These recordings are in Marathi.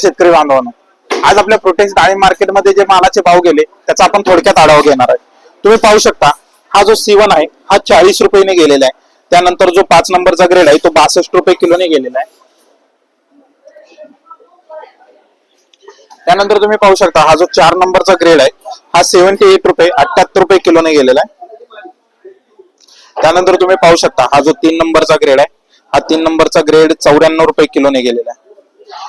शेतकरी बांधवांना. आज आपल्या प्रोटेक्स डाळिंब मार्केटमध्ये जे मालाचे भाव गेले त्याचा आपण थोडक्यात आढावा घेणार आहे. तुम्ही पाहू शकता हा जो सीवन आहे हा चाळीस रुपयेने गेलेला आहे. त्यानंतर जो पाच नंबरचा ग्रेड आहे तो बासष्ट रुपये किलोने गेलेला आहे. त्यानंतर तुम्ही पाहू शकता हा जो चार नंबरचा ग्रेड आहे हा सेव्हन्टी एट रुपये अठ्याहत्तर रुपये किलोने गेलेला आहे. त्यानंतर तुम्ही पाहू शकता हा जो तीन नंबरचा ग्रेड आहे हा तीन नंबरचा ग्रेड चौऱ्याण्णव रुपये किलोने गेलेला आहे.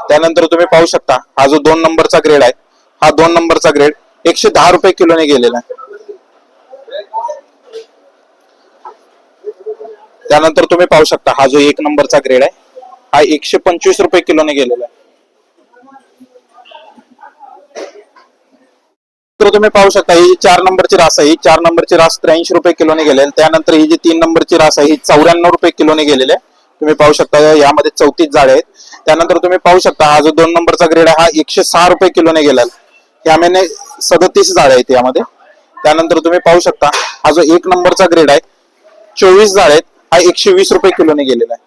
त्यानंतर तुम्ही पाहू शकता हा जो दोन नंबरचा ग्रेड आहे हा दोन नंबरचा ग्रेड एकशे दहा रुपये किलोने गेलेला आहे. त्यानंतर तुम्ही पाहू शकता हा जो एक नंबरचा ग्रेड आहे हा एकशे पंचवीस रुपये किलोने गेलेला आहे. तर तुम्ही पाहू शकता ही चार नंबरची रास आहे ही चार नंबरची रास त्र्याऐंशी रुपये किलोने गेलेली त्यानंतर ही जी तीन नंबरची रास आहे ही चौऱ्याण्णव रुपये किलोने गेलेली आहे. तुम्ही पाहू शकता यामध्ये चौतीस झाडे आहेत. त्यानंतर तुम्ही पाहू शकता हा जो दोन नंबरचा ग्रेड आहे हा एकशे सहा रुपये किलोने गेला आहे. यामध्ये सदतीस झाडे आहेत यामध्ये. त्यानंतर तुम्ही पाहू शकता हा जो एक नंबरचा ग्रेड आहे चोवीस झाड आहेत हा एकशे वीस रुपये किलोने गेलेला आहे.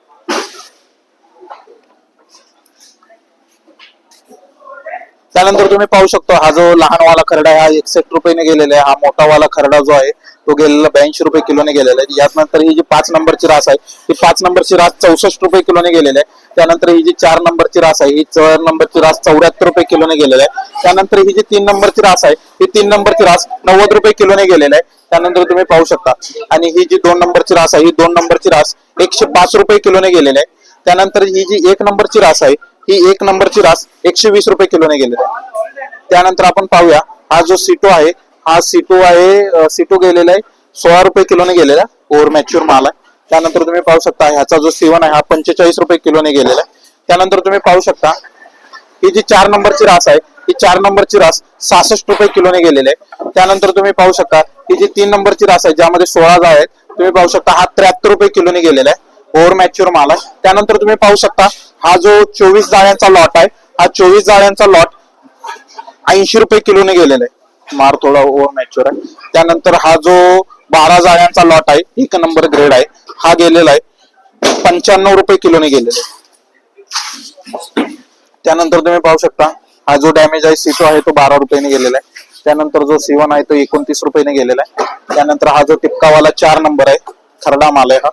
त्यानंतर तुम्ही पाहू शकतो हा जो लहानवाला खरडा हा एकसष्ट रुपयाने गेलेला आहे. हा मोठावाला खरडा जो आहे तो गेलेला ब्याऐंशी रुपये किलोने गेलेला आहे. यानंतर ही जी पाच नंबरची रास आहे ही पाच नंबरची रास चौसष्ट रुपये किलोने गेलेली आहे. त्यानंतर ही जी चार नंबरची रास आहे ही चार नंबरची रास चौऱ्याहत्तर रुपये किलोने गेलेली आहे. त्यानंतर ही जी तीन नंबरची रास आहे ही तीन नंबरची रास नव्वद रुपये किलोने गेलेली आहे. त्यानंतर तुम्ही पाहू शकता. आणि ही जी दोन नंबरची रास आहे ही दोन नंबरची रास एकशे पाच रुपये किलोने गेलेली आहे. त्यानंतर ही जी एक नंबरची रास आहे ही एक नंबरची रास एकशे वीस रुपये किलोने गेलेली आहे. त्यानंतर आपण पाहूया हा जो सिटो आहे हा सिटो आहे सिटो गेलेला आहे सोळा रुपये किलोने गेलेला ओव्हर मॅच्युअर माल आहे. त्यानंतर तुम्ही पाहू शकता ह्याचा जो सेवन आहे हा पंचेचाळीस रुपये किलोने गेलेला आहे. त्यानंतर तुम्ही पाहू शकता ही जी चार नंबरची रास आहे ही चार नंबरची रास सहासष्ट रुपये किलोने गेलेली आहे. त्यानंतर तुम्ही पाहू शकता ही जी तीन नंबरची रास आहे ज्यामध्ये सोळा जाळ आहेत तुम्ही पाहू शकता हा त्र्याहत्तर रुपये किलोने गेलेला आहे. ओव्हर मॅच्युअर माल आहे. त्यानंतर तुम्ही पाहू शकता हा जो चोवीस जाळ्यांचा लॉट आहे हा चोवीस जाळ्यांचा लॉट ऐंशी रुपये किलोने गेलेला आहे. मार थोडा ओव्हर मॅच्युअर आहे. त्यानंतर हा जो बारा जाळ्यांचा लॉट आहे एक नंबर ग्रेड आहे हा गेलेला आहे. पंच्याण्णव रुपये किलोने गेलेला आहे. त्यानंतर तुम्ही पाहू शकता हा जो डॅमेज आहे सीटो आहे तो बारा रुपयाने गेलेला आहे. त्यानंतर जो सीवन आहे तो एकोणतीस रुपयाने गेलेला आहे. त्यानंतर हा जो टिपकावाला चार नंबर आहे खरडा माल आहे हा.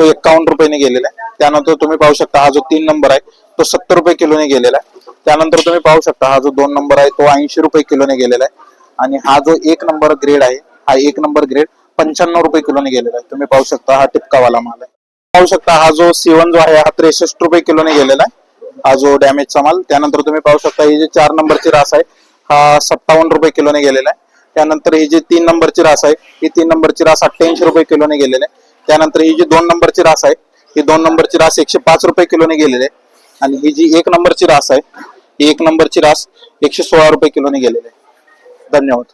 तो एक्कावन्न रुपयाने गेलेला आहे. त्यानंतर तुम्ही पाहू शकता हा जो तीन नंबर आहे तो सत्तर रुपये किलोने गेलेला आहे. त्यानंतर तुम्ही पाहू शकता हा जो दोन नंबर आहे तो ऐंशी रुपये किलोने गेलेला आहे. आणि हा जो एक नंबर ग्रेड आहे हा एक नंबर ग्रेड पंच्याण्णव रुपये किलोने गेलेला आहे. तुम्ही पाहू शकता हा टिपकावाला माल आहे. पाहू शकता हा जो सेवन जो आहे हा त्रेसष्ट रुपये किलोने गेलेला आहे. हा जो डॅमेजचा माल. त्यानंतर तुम्ही पाहू शकता ही जी चार नंबरची रास आहे हा सत्तावन्न रुपये किलोने गेलेला आहे. त्यानंतर ही जी तीन नंबरची रास आहे ही तीन नंबरची रास अठ्ठ्याऐंशी रुपये किलोने गेलेली आहे. त्यानंतर ही जी दोन नंबरची रास आहे ही दोन नंबरची रास एकशे पाच रुपये किलोने गेलेली आहे. आणि ही जी एक नंबरची रास आहे ही एक नंबरची रास एकशे सोळा रुपये किलोने गेलेली आहे. धन्यवाद.